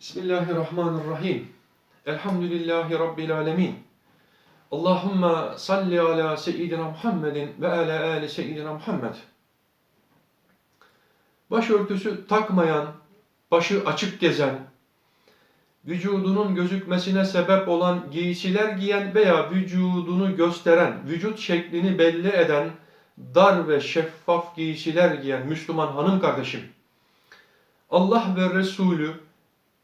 Bismillahirrahmanirrahim. Elhamdülillahi Rabbil alemin. Allahümme salli ala seyyidina Muhammedin ve ala ali seyyidina Muhammed. Başörtüsü takmayan, başı açık gezen, vücudunun gözükmesine sebep olan giysiler giyen veya vücudunu gösteren, vücut şeklini belli eden dar ve şeffaf giysiler giyen Müslüman hanım kardeşim, Allah ve Resulü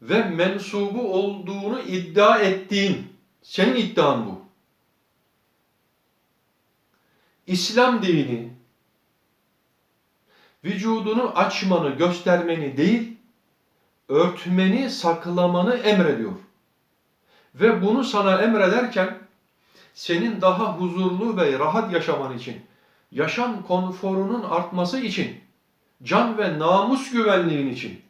ve mensubu olduğunu iddia ettiğin, senin iddian bu. İslam dini, vücudunu açmanı, göstermeni değil, örtmeni, saklamanı emrediyor. Ve bunu sana emrederken, senin daha huzurlu ve rahat yaşaman için, yaşam konforunun artması için, can ve namus güvenliğin için,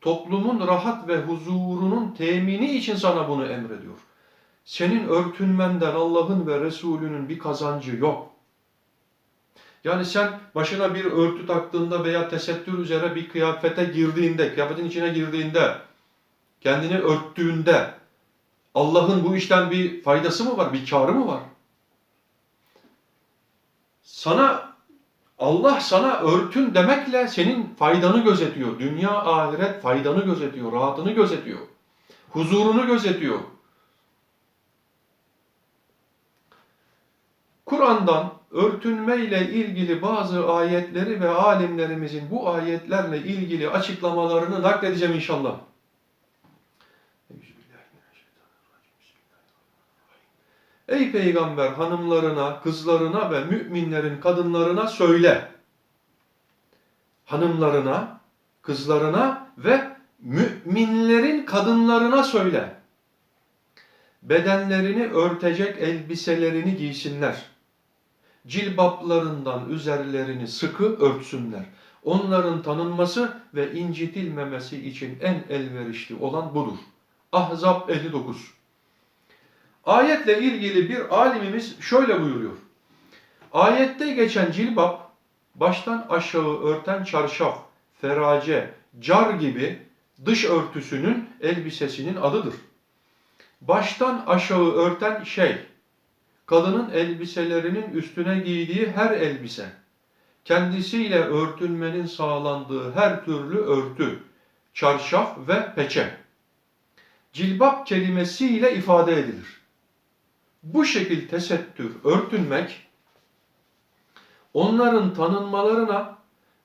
toplumun rahat ve huzurunun temini için sana bunu emrediyor. Senin örtünmenden Allah'ın ve Resulünün bir kazancı yok. Yani sen başına bir örtü taktığında veya tesettür üzere bir kıyafete girdiğinde, kıyafetin içine girdiğinde, kendini örttüğünde Allah'ın bu işten bir faydası mı var, bir karı mı var? Sana Allah sana örtün demekle senin faydanı gözetiyor. Dünya ahiret faydanı gözetiyor, rahatını gözetiyor. Huzurunu gözetiyor. Kur'an'dan örtünme ile ilgili bazı ayetleri ve alimlerimizin bu ayetlerle ilgili açıklamalarını nakledeceğim inşallah. Ey peygamber hanımlarına, kızlarına ve müminlerin kadınlarına söyle. Hanımlarına, kızlarına ve müminlerin kadınlarına söyle. Bedenlerini örtecek elbiselerini giysinler. Cilbaplarından üzerlerini sıkı örtsünler. Onların tanınması ve incitilmemesi için en elverişli olan budur. Ahzab 59 Ayetle ilgili bir alimimiz şöyle buyuruyor. Ayette geçen cilbap, baştan aşağı örten çarşaf, ferace, car gibi dış örtüsünün elbisesinin adıdır. Baştan aşağı örten şey, kadının elbiselerinin üstüne giydiği her elbise, kendisiyle örtünmenin sağlandığı her türlü örtü, çarşaf ve peçe. Cilbap kelimesiyle ifade edilir. Bu şekil tesettür, örtünmek, onların tanınmalarına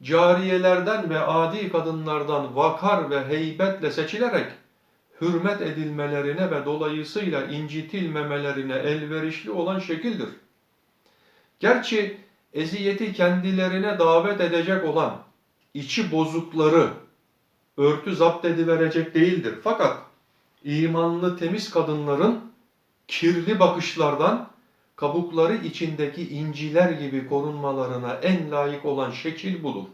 cariyelerden ve adi kadınlardan vakar ve heybetle seçilerek hürmet edilmelerine ve dolayısıyla incitilmemelerine elverişli olan şekildir. Gerçi eziyeti kendilerine davet edecek olan içi bozukları örtü zapt ediverecek değildir. Fakat imanlı temiz kadınların kirli bakışlardan kabukları içindeki inciler gibi korunmalarına en layık olan şekil budur.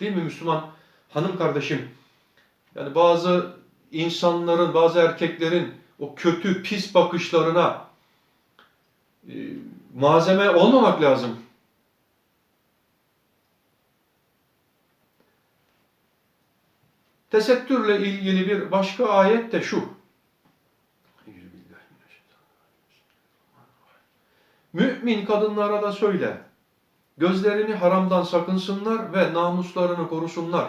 Değil mi Müslüman hanım kardeşim? Yani bazı insanların, bazı erkeklerin o kötü, pis bakışlarına e, malzeme olmamak lazım. Tesettürle ilgili bir başka ayet de şu. Mümin kadınlara da söyle. Gözlerini haramdan sakınsınlar ve namuslarını korusunlar.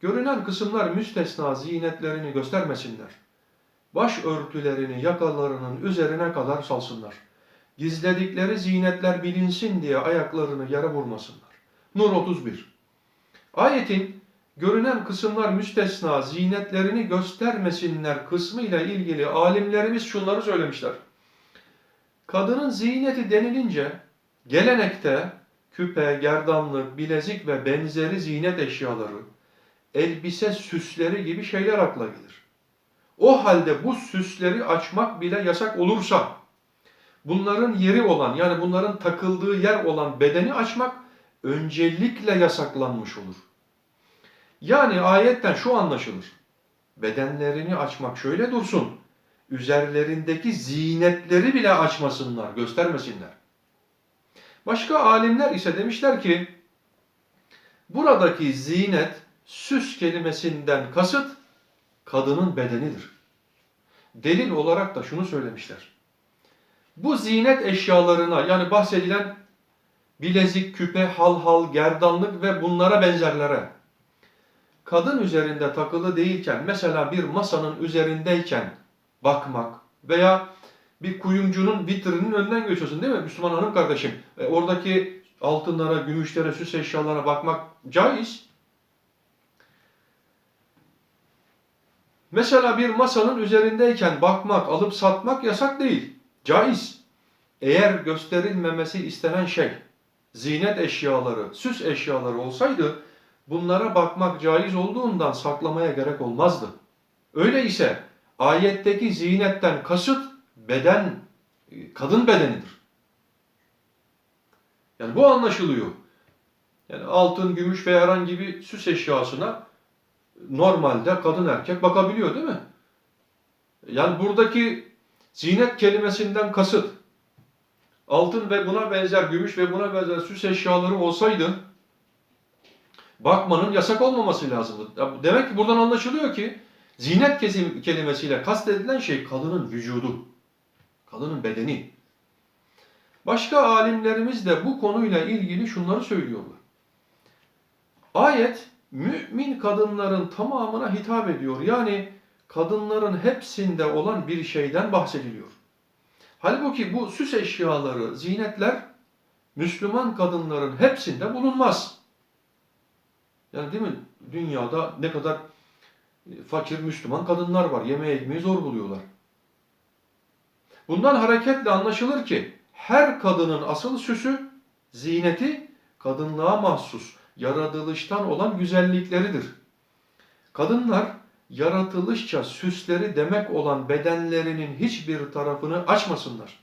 Görünen kısımlar müstesna zinetlerini göstermesinler. Baş örtülerini yakalarının üzerine kadar salsınlar. Gizledikleri zinetler bilinsin diye ayaklarını yere vurmasınlar. Nur 31 Ayetin görünen kısımlar müstesna zinetlerini göstermesinler kısmı ile ilgili alimlerimiz şunları söylemişler. Kadının ziyneti denilince gelenekte küpe, gerdanlık, bilezik ve benzeri ziynet eşyaları, elbise süsleri gibi şeyler akla gelir. O halde bu süsleri açmak bile yasak olursa, bunların yeri olan yani bunların takıldığı yer olan bedeni açmak öncelikle yasaklanmış olur. Yani ayetten şu anlaşılır. Bedenlerini açmak şöyle dursun üzerlerindeki zinetleri bile açmasınlar, göstermesinler. Başka alimler ise demişler ki buradaki zinet süs kelimesinden kasıt kadının bedenidir. Delil olarak da şunu söylemişler. Bu zinet eşyalarına yani bahsedilen bilezik, küpe, halhal, gerdanlık ve bunlara benzerlere kadın üzerinde takılı değilken mesela bir masanın üzerindeyken bakmak veya bir kuyumcunun vitrinin önünden geçiyorsun değil mi Müslüman hanım kardeşim? E, oradaki altınlara, gümüşlere, süs eşyalarına bakmak caiz. Mesela bir masanın üzerindeyken bakmak, alıp satmak yasak değil. Caiz. Eğer gösterilmemesi istenen şey zinet eşyaları, süs eşyaları olsaydı bunlara bakmak caiz olduğundan saklamaya gerek olmazdı. Öyleyse ayetteki zinetten kasıt beden, kadın bedenidir. Yani bu anlaşılıyor. Yani altın, gümüş veya herhangi bir süs eşyasına normalde kadın erkek bakabiliyor değil mi? Yani buradaki zinet kelimesinden kasıt altın ve buna benzer, gümüş ve buna benzer süs eşyaları olsaydı bakmanın yasak olmaması lazımdı. Demek ki buradan anlaşılıyor ki zinet kelimesiyle kastedilen şey kadının vücudu, kadının bedeni. Başka alimlerimiz de bu konuyla ilgili şunları söylüyorlar. Ayet mümin kadınların tamamına hitap ediyor. Yani kadınların hepsinde olan bir şeyden bahsediliyor. Halbuki bu süs eşyaları, zinetler Müslüman kadınların hepsinde bulunmaz. Yani değil mi? Dünyada ne kadar fakir Müslüman kadınlar var. Yemeğe ekmeği zor buluyorlar. Bundan hareketle anlaşılır ki her kadının asıl süsü, zineti kadınlığa mahsus, yaratılıştan olan güzellikleridir. Kadınlar yaratılışça süsleri demek olan bedenlerinin hiçbir tarafını açmasınlar.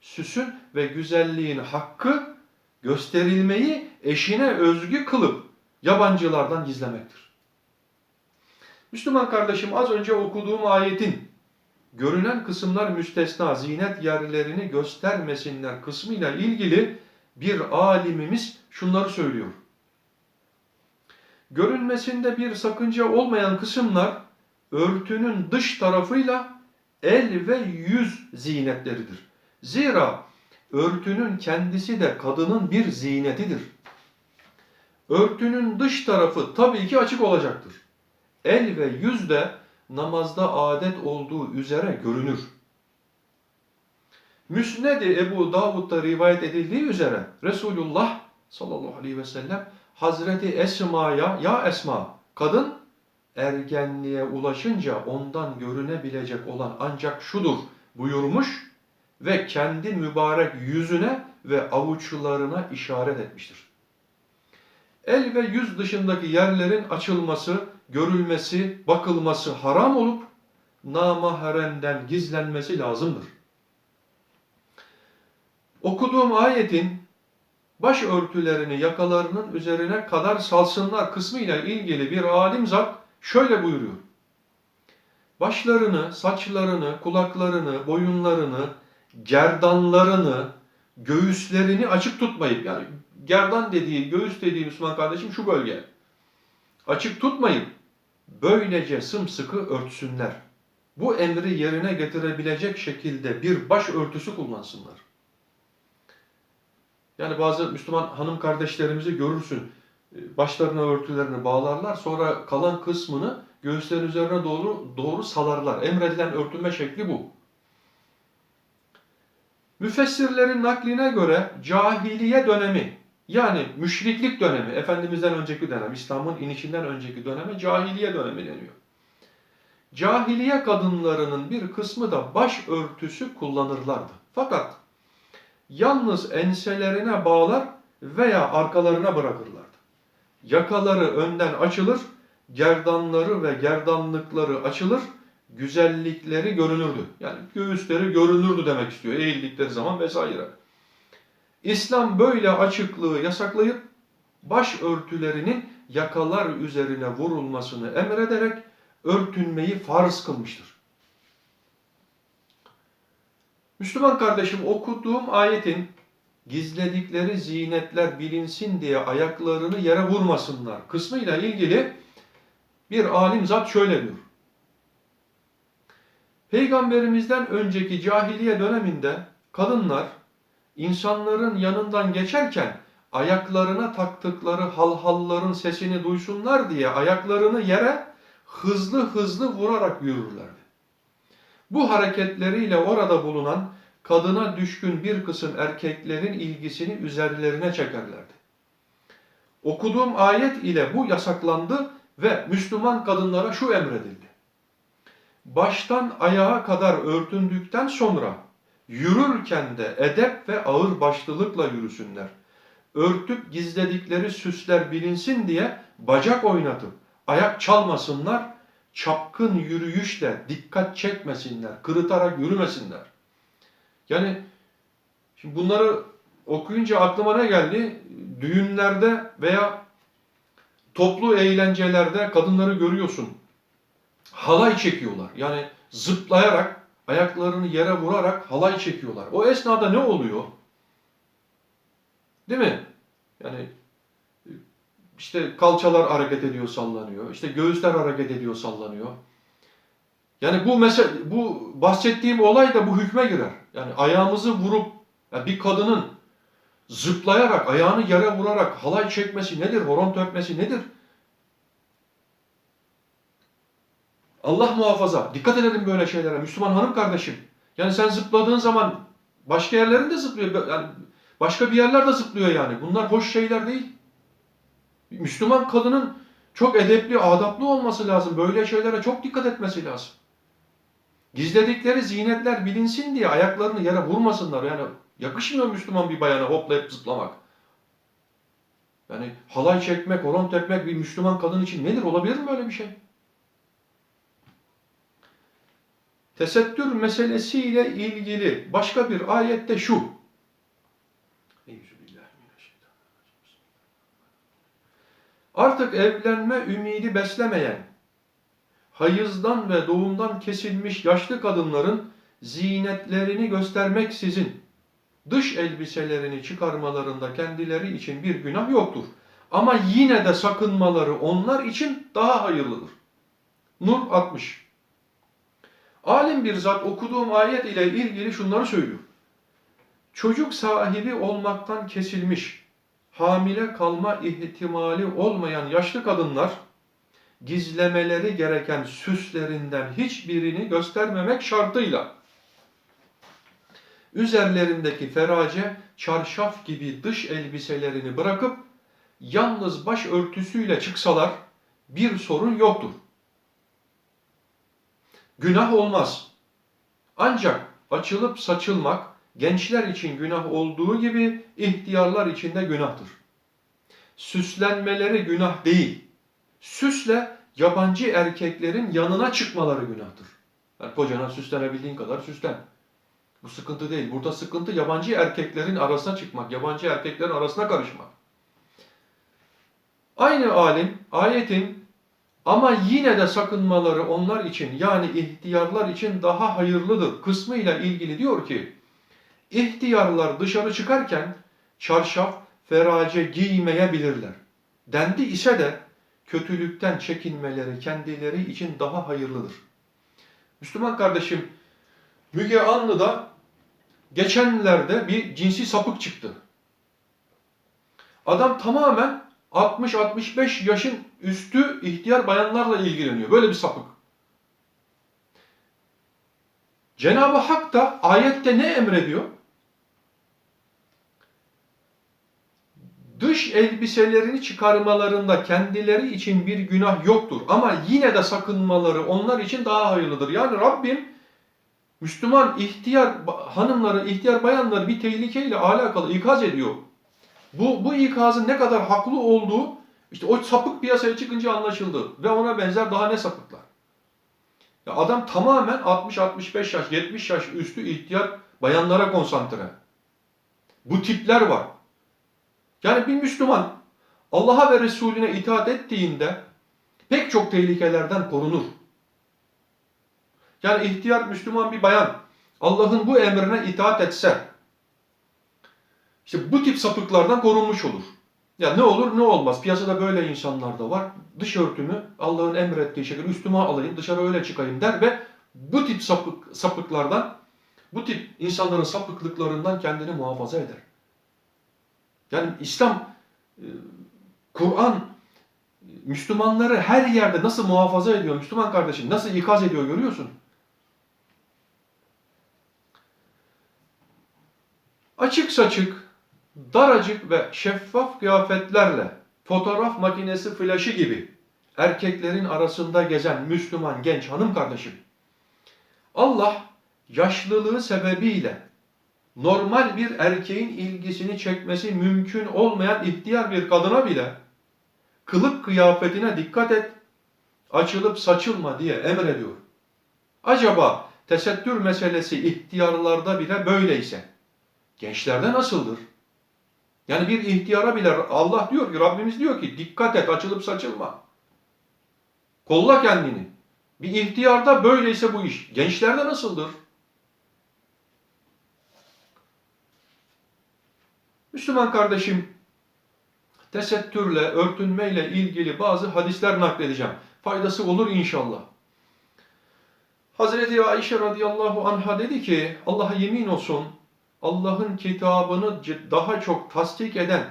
Süsün ve güzelliğin hakkı gösterilmeyi eşine özgü kılıp yabancılardan gizlemektir. Müslüman kardeşim az önce okuduğum ayetin görünen kısımlar müstesna zinet yerlerini göstermesinler kısmıyla ilgili bir alimimiz şunları söylüyor. Görünmesinde bir sakınca olmayan kısımlar örtünün dış tarafıyla el ve yüz zinetleridir. Zira örtünün kendisi de kadının bir zinetidir. Örtünün dış tarafı tabii ki açık olacaktır. El ve yüz de namazda adet olduğu üzere görünür. Müsned-i Ebu Davud'da rivayet edildiği üzere Resulullah sallallahu aleyhi ve sellem Hazreti Esma'ya ya Esma kadın ergenliğe ulaşınca ondan görünebilecek olan ancak şudur buyurmuş ve kendi mübarek yüzüne ve avuçlarına işaret etmiştir. El ve yüz dışındaki yerlerin açılması, görülmesi, bakılması haram olup namahremden gizlenmesi lazımdır. Okuduğum ayetin baş örtülerini yakalarının üzerine kadar salsınlar kısmıyla ilgili bir alim zat şöyle buyuruyor. Başlarını, saçlarını, kulaklarını, boyunlarını, gerdanlarını, göğüslerini açık tutmayıp yani gerdan dediği, göğüs dediği Müslüman kardeşim şu bölge. Açık tutmayıp böylece sımsıkı örtsünler. Bu emri yerine getirebilecek şekilde bir baş örtüsü kullansınlar. Yani bazı Müslüman hanım kardeşlerimizi görürsün. Başlarına örtülerini bağlarlar. Sonra kalan kısmını göğüslerin üzerine doğru doğru salarlar. Emredilen örtünme şekli bu. Müfessirlerin nakline göre cahiliye dönemi yani müşriklik dönemi, Efendimiz'den önceki dönem, İslam'ın inişinden önceki döneme cahiliye dönemi deniyor. Cahiliye kadınlarının bir kısmı da baş örtüsü kullanırlardı. Fakat yalnız enselerine bağlar veya arkalarına bırakırlardı. Yakaları önden açılır, gerdanları ve gerdanlıkları açılır, güzellikleri görünürdü. Yani göğüsleri görünürdü demek istiyor eğildikleri zaman vesaire. İslam böyle açıklığı yasaklayıp baş örtülerinin yakalar üzerine vurulmasını emrederek örtünmeyi farz kılmıştır. Müslüman kardeşim okuduğum ayetin gizledikleri zinetler bilinsin diye ayaklarını yere vurmasınlar kısmıyla ilgili bir alim zat şöyle diyor. Peygamberimizden önceki cahiliye döneminde kadınlar insanların yanından geçerken ayaklarına taktıkları halhalların sesini duysunlar diye ayaklarını yere hızlı hızlı vurarak yürürlerdi. Bu hareketleriyle orada bulunan kadına düşkün bir kısım erkeklerin ilgisini üzerlerine çekerlerdi. Okuduğum ayet ile bu yasaklandı ve Müslüman kadınlara şu emredildi. Baştan ayağa kadar örtündükten sonra yürürken de edep ve ağır başlılıkla yürüsünler. Örtüp gizledikleri süsler bilinsin diye bacak oynatıp ayak çalmasınlar, çapkın yürüyüşle dikkat çekmesinler, kırıtarak yürümesinler. Yani şimdi bunları okuyunca aklıma ne geldi? Düğünlerde veya toplu eğlencelerde kadınları görüyorsun. Halay çekiyorlar. Yani zıplayarak, ayaklarını yere vurarak halay çekiyorlar. O esnada ne oluyor? Değil mi? Yani işte kalçalar hareket ediyor, sallanıyor. İşte göğüsler hareket ediyor, sallanıyor. Yani bu mesela bu bahsettiğim olay da bu hükme girer. Yani ayağımızı vurup yani bir kadının zıplayarak, ayağını yere vurarak halay çekmesi nedir? Horon tökmesi nedir? Allah muhafaza. Dikkat edelim böyle şeylere. Müslüman hanım kardeşim. Yani sen zıpladığın zaman başka yerlerinde zıplıyor. Yani başka bir yerler de zıplıyor yani. Bunlar hoş şeyler değil. Müslüman kadının çok edepli, adaplı olması lazım. Böyle şeylere çok dikkat etmesi lazım. Gizledikleri zinetler bilinsin diye ayaklarını yere vurmasınlar. Yani yakışmıyor Müslüman bir bayana hoplayıp zıplamak. Yani halay çekmek, horon tepmek bir Müslüman kadın için nedir? Olabilir mi böyle bir şey? Tesettür meselesiyle ilgili başka bir ayette şu. Artık evlenme ümidi beslemeyen, hayızdan ve doğumdan kesilmiş yaşlı kadınların zinetlerini göstermeksizin dış elbiselerini çıkarmalarında kendileri için bir günah yoktur. Ama yine de sakınmaları onlar için daha hayırlıdır. Nur 60 Alim bir zat okuduğum ayet ile ilgili şunları söylüyor. Çocuk sahibi olmaktan kesilmiş, hamile kalma ihtimali olmayan yaşlı kadınlar gizlemeleri gereken süslerinden hiçbirini göstermemek şartıyla üzerlerindeki ferace, çarşaf gibi dış elbiselerini bırakıp yalnız baş örtüsüyle çıksalar bir sorun yoktur. Günah olmaz. Ancak açılıp saçılmak gençler için günah olduğu gibi ihtiyarlar için de günahtır. Süslenmeleri günah değil. Süsle yabancı erkeklerin yanına çıkmaları günahtır. Yani kocana süslenebildiğin kadar süslen. Bu sıkıntı değil. Burada sıkıntı yabancı erkeklerin arasına çıkmak, yabancı erkeklerin arasına karışmak. Aynı alim ayetin ama yine de sakınmaları onlar için yani ihtiyarlar için daha hayırlıdır kısmıyla ilgili diyor ki ihtiyarlar dışarı çıkarken çarşaf, ferace giymeyebilirler. Dendi ise de kötülükten çekinmeleri kendileri için daha hayırlıdır. Müslüman kardeşim Müge Anlı'da geçenlerde bir cinsi sapık çıktı. Adam tamamen 60-65 yaşın üstü ihtiyar bayanlarla ilgileniyor. Böyle bir sapık. Cenab-ı Hak da ayette ne emrediyor? Dış elbiselerini çıkarmalarında kendileri için bir günah yoktur. Ama yine de sakınmaları onlar için daha hayırlıdır. Yani Rabbim Müslüman ihtiyar hanımları, ihtiyar bayanları bir tehlikeyle alakalı ikaz ediyor. Bu, bu ikazın ne kadar haklı olduğu işte o sapık piyasaya çıkınca anlaşıldı. Ve ona benzer daha ne sapıklar. Ya adam tamamen 60-65 yaş, 70 yaş üstü ihtiyar bayanlara konsantre. Bu tipler var. Yani bir Müslüman Allah'a ve Resulüne itaat ettiğinde pek çok tehlikelerden korunur. Yani ihtiyar Müslüman bir bayan Allah'ın bu emrine itaat etse işte bu tip sapıklardan korunmuş olur. Ya ne olur ne olmaz. Piyasada böyle insanlar da var. Dış örtümü Allah'ın emrettiği şekilde üstüme alayım, dışarı öyle çıkayım der ve bu tip sapık, sapıklardan, bu tip insanların sapıklıklarından kendini muhafaza eder. Yani İslam, e, Kur'an Müslümanları her yerde nasıl muhafaza ediyor Müslüman kardeşim, nasıl ikaz ediyor görüyorsun. Açık saçık, daracık ve şeffaf kıyafetlerle fotoğraf makinesi flaşı gibi erkeklerin arasında gezen Müslüman genç hanım kardeşim. Allah yaşlılığı sebebiyle normal bir erkeğin ilgisini çekmesi mümkün olmayan ihtiyar bir kadına bile kılık kıyafetine dikkat et, açılıp saçılma diye emrediyor. Acaba tesettür meselesi ihtiyarlarda bile böyleyse gençlerde nasıldır? Yani bir ihtiyara bile Allah diyor ki Rabbimiz diyor ki dikkat et açılıp saçılma. Kolla kendini. Bir ihtiyarda böyleyse bu iş. Gençlerde nasıldır? Müslüman kardeşim tesettürle, örtünmeyle ilgili bazı hadisler nakledeceğim. Faydası olur inşallah. Hazreti Ayşe radıyallahu anha dedi ki Allah'a yemin olsun Allah'ın kitabını daha çok tasdik eden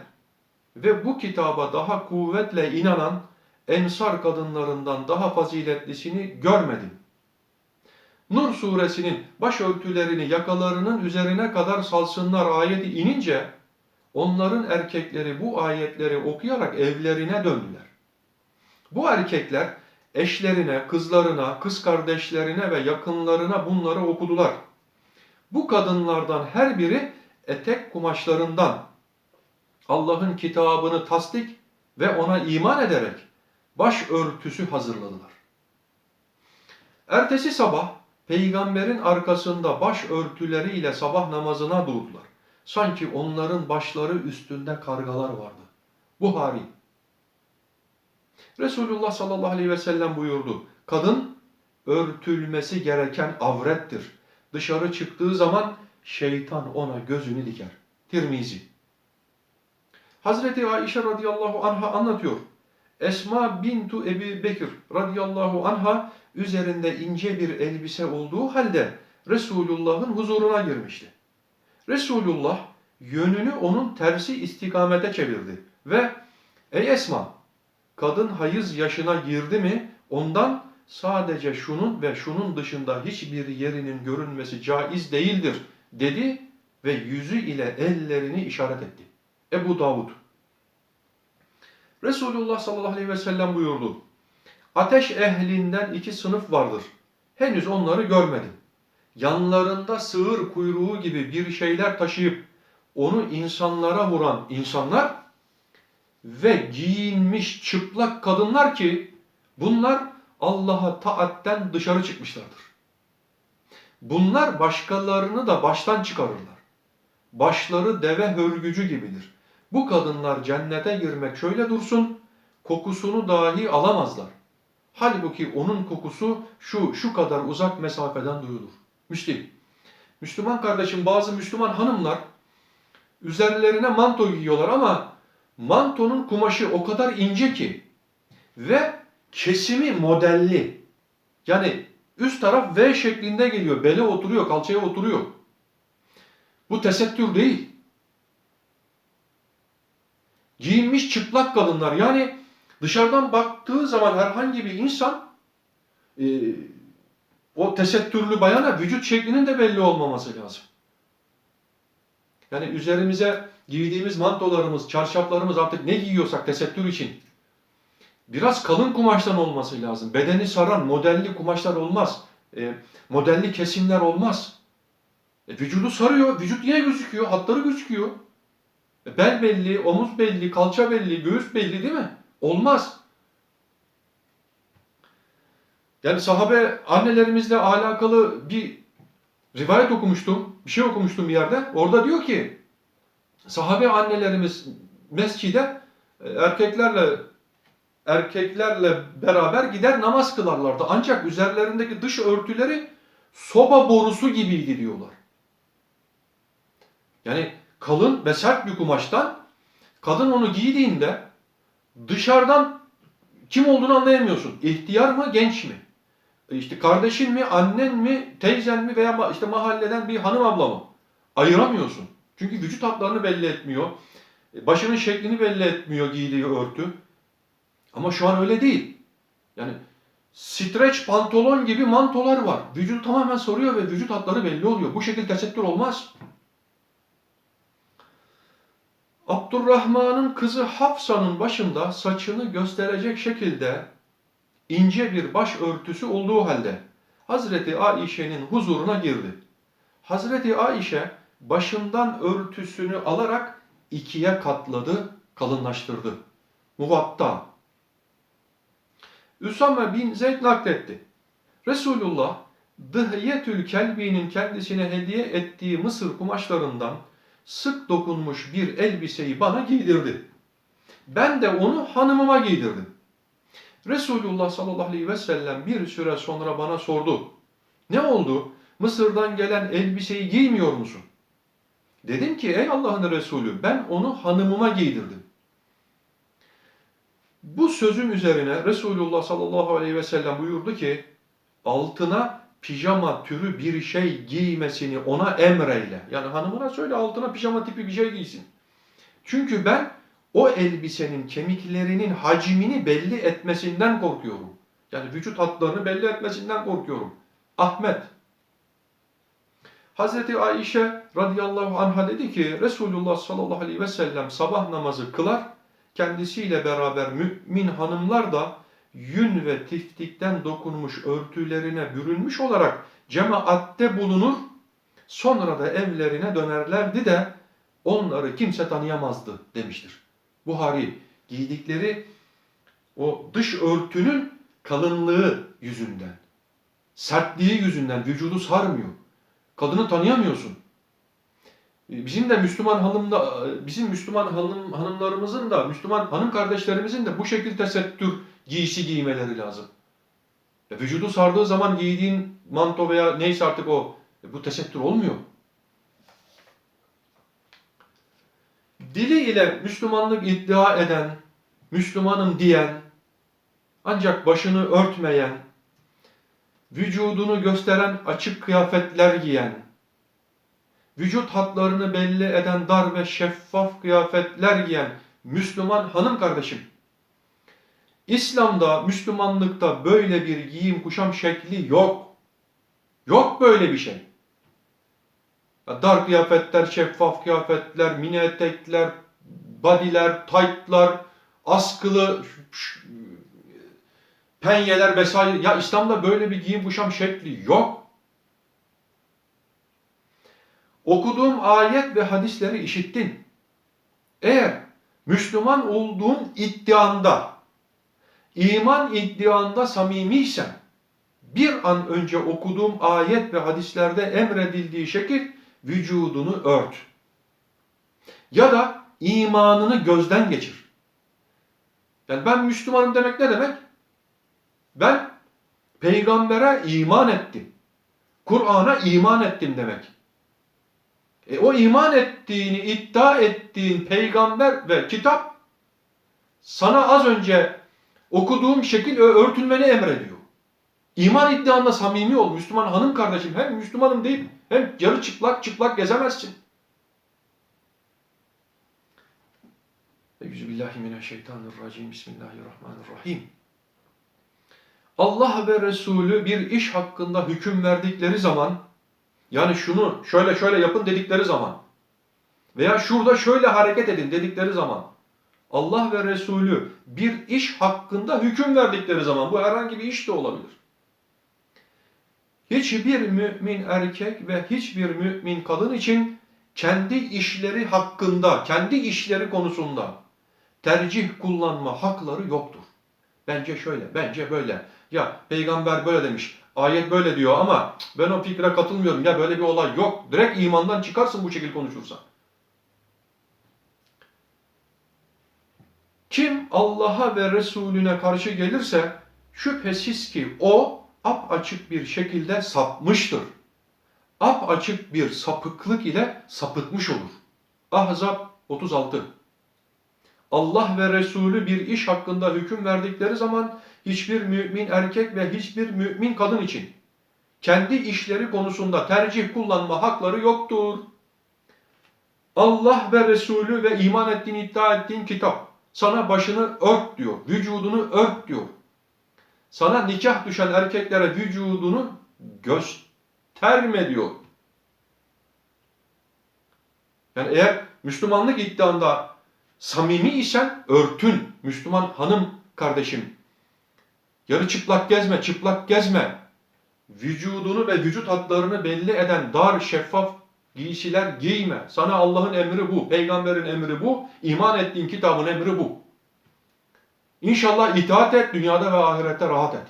ve bu kitaba daha kuvvetle inanan ensar kadınlarından daha faziletlisini görmedim. Nur suresinin başörtülerini yakalarının üzerine kadar salsınlar ayeti inince onların erkekleri bu ayetleri okuyarak evlerine döndüler. Bu erkekler eşlerine, kızlarına, kız kardeşlerine ve yakınlarına bunları okudular. Bu kadınlardan her biri etek kumaşlarından Allah'ın kitabını tasdik ve ona iman ederek baş örtüsü hazırladılar. Ertesi sabah peygamberin arkasında baş örtüleriyle sabah namazına durdular. Sanki onların başları üstünde kargalar vardı. Buhari. Resulullah sallallahu aleyhi ve sellem buyurdu. Kadın örtülmesi gereken avrettir. Dışarı çıktığı zaman şeytan ona gözünü diker. Tirmizi. Hazreti Ayşe radıyallahu anha anlatıyor. Esma bintu Ebi Bekir radıyallahu anha üzerinde ince bir elbise olduğu halde Resulullah'ın huzuruna girmişti. Resulullah yönünü onun tersi istikamete çevirdi ve ''Ey Esma, kadın hayız yaşına girdi mi ondan sadece şunun ve şunun dışında hiçbir yerinin görünmesi caiz değildir.'' dedi ve yüzü ile ellerini işaret etti. Ebu Davud Resulullah sallallahu aleyhi ve sellem buyurdu. Ateş ehlinden iki sınıf vardır. Henüz onları görmedim. Yanlarında sığır kuyruğu gibi bir şeyler taşıyıp onu insanlara vuran insanlar ve giyinmiş çıplak kadınlar ki bunlar Allah'a taatten dışarı çıkmışlardır. Bunlar başkalarını da baştan çıkarırlar. Başları deve hörgücü gibidir. Bu kadınlar cennete girmek şöyle dursun, kokusunu dahi alamazlar. Halbuki onun kokusu şu şu kadar uzak mesafeden duyulur. Müslim. Müslüman kardeşim bazı Müslüman hanımlar üzerlerine manto giyiyorlar ama mantonun kumaşı o kadar ince ki ve kesimi modelli. Yani üst taraf V şeklinde geliyor. Bele oturuyor, kalçaya oturuyor. Bu tesettür değil. Giyinmiş çıplak kadınlar. Yani dışarıdan baktığı zaman herhangi bir insan e, o tesettürlü bayana vücut şeklinin de belli olmaması lazım. Yani üzerimize giydiğimiz mantolarımız, çarşaflarımız artık ne giyiyorsak tesettür için biraz kalın kumaştan olması lazım. Bedeni saran modelli kumaşlar olmaz. E, modelli kesimler olmaz. E, vücudu sarıyor. Vücut niye gözüküyor? Hatları gözüküyor. E, bel belli, omuz belli, kalça belli, göğüs belli değil mi? Olmaz. Yani sahabe annelerimizle alakalı bir rivayet okumuştum. Bir şey okumuştum bir yerde. Orada diyor ki sahabe annelerimiz mescide e, erkeklerle erkeklerle beraber gider namaz kılarlardı. Ancak üzerlerindeki dış örtüleri soba borusu gibiydi diyorlar. Yani kalın ve sert bir kumaştan kadın onu giydiğinde dışarıdan kim olduğunu anlayamıyorsun. İhtiyar mı, genç mi? işte kardeşin mi, annen mi, teyzen mi veya işte mahalleden bir hanım abla mı? Ayıramıyorsun. Çünkü vücut hatlarını belli etmiyor. Başının şeklini belli etmiyor giydiği örtü. Ama şu an öyle değil. Yani streç pantolon gibi mantolar var. Vücudu tamamen soruyor ve vücut hatları belli oluyor. Bu şekilde tesettür olmaz. Abdurrahman'ın kızı Hafsa'nın başında saçını gösterecek şekilde ince bir baş örtüsü olduğu halde Hazreti Aişe'nin huzuruna girdi. Hazreti Aişe başından örtüsünü alarak ikiye katladı, kalınlaştırdı. Muvatta. Üsame bin Zeyd nakletti. Resulullah Dıhiyetül Kelbi'nin kendisine hediye ettiği Mısır kumaşlarından sık dokunmuş bir elbiseyi bana giydirdi. Ben de onu hanımıma giydirdim. Resulullah sallallahu aleyhi ve sellem bir süre sonra bana sordu. Ne oldu? Mısır'dan gelen elbiseyi giymiyor musun? Dedim ki ey Allah'ın Resulü ben onu hanımıma giydirdim. Bu sözüm üzerine Resulullah sallallahu aleyhi ve sellem buyurdu ki altına pijama türü bir şey giymesini ona emreyle. Yani hanımına söyle altına pijama tipi bir şey giysin. Çünkü ben o elbisenin kemiklerinin hacmini belli etmesinden korkuyorum. Yani vücut hatlarını belli etmesinden korkuyorum. Ahmet. Hazreti Ayşe radıyallahu anha dedi ki Resulullah sallallahu aleyhi ve sellem sabah namazı kılar. Kendisiyle beraber mümin hanımlar da yün ve tiftikten dokunmuş örtülerine bürünmüş olarak cemaatte bulunur. Sonra da evlerine dönerlerdi de onları kimse tanıyamazdı demiştir. Buhari giydikleri o dış örtünün kalınlığı yüzünden, sertliği yüzünden vücudu sarmıyor. Kadını tanıyamıyorsun. Bizim de Müslüman hanımda bizim Müslüman hanım hanımlarımızın da Müslüman hanım kardeşlerimizin de bu şekilde tesettür giysi giymeleri lazım. E, vücudu sardığı zaman giydiğin manto veya neyse artık o e, bu tesettür olmuyor. Dili ile Müslümanlık iddia eden, Müslümanım diyen, ancak başını örtmeyen, vücudunu gösteren açık kıyafetler giyen, vücut hatlarını belli eden dar ve şeffaf kıyafetler giyen Müslüman hanım kardeşim, İslam'da, Müslümanlıkta böyle bir giyim kuşam şekli yok. Yok böyle bir şey. Dar kıyafetler, şeffaf kıyafetler, mini etekler, badiler, taytlar, askılı penyeler vesaire. Ya İslam'da böyle bir giyim kuşam şekli yok. Okuduğum ayet ve hadisleri işittin. Eğer Müslüman olduğun iddianda, iman iddianda samimiysen, bir an önce okuduğum ayet ve hadislerde emredildiği şekil vücudunu ört. Ya da imanını gözden geçir. Yani ben Müslümanım demek ne demek? Ben peygambere iman ettim. Kur'an'a iman ettim demek. E, o iman ettiğini iddia ettiğin peygamber ve kitap sana az önce okuduğum şekil örtülmeni emrediyor. İman iddianda samimi ol. Müslüman hanım kardeşim hem Müslümanım deyip hem yarı çıplak çıplak gezemezsin. Euzubillahimineşşeytanirracim. Bismillahirrahmanirrahim. Allah ve Resulü bir iş hakkında hüküm verdikleri zaman yani şunu şöyle şöyle yapın dedikleri zaman veya şurada şöyle hareket edin dedikleri zaman Allah ve Resulü bir iş hakkında hüküm verdikleri zaman bu herhangi bir iş de olabilir. Hiçbir mümin erkek ve hiçbir mümin kadın için kendi işleri hakkında, kendi işleri konusunda tercih kullanma hakları yoktur. Bence şöyle, bence böyle. Ya peygamber böyle demiş, ayet böyle diyor ama ben o fikre katılmıyorum. Ya böyle bir olay yok. Direkt imandan çıkarsın bu şekilde konuşursan. Kim Allah'a ve Resulüne karşı gelirse şüphesiz ki o ap açık bir şekilde sapmıştır. Ap açık bir sapıklık ile sapıtmış olur. Ahzab 36 Allah ve Resulü bir iş hakkında hüküm verdikleri zaman hiçbir mümin erkek ve hiçbir mümin kadın için kendi işleri konusunda tercih kullanma hakları yoktur. Allah ve Resulü ve iman ettiğin, iddia ettiğin kitap sana başını ört diyor, vücudunu ört diyor. Sana nikah düşen erkeklere vücudunu gösterme diyor. Yani eğer Müslümanlık iddianda samimi isen örtün Müslüman hanım kardeşim. Yarı çıplak gezme, çıplak gezme. Vücudunu ve vücut hatlarını belli eden dar, şeffaf giysiler giyme. Sana Allah'ın emri bu, peygamberin emri bu, iman ettiğin kitabın emri bu. İnşallah itaat et, dünyada ve ahirette rahat et.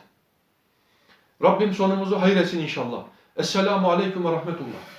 Rabbim sonumuzu hayretsin inşallah. Esselamu Aleyküm ve Rahmetullah.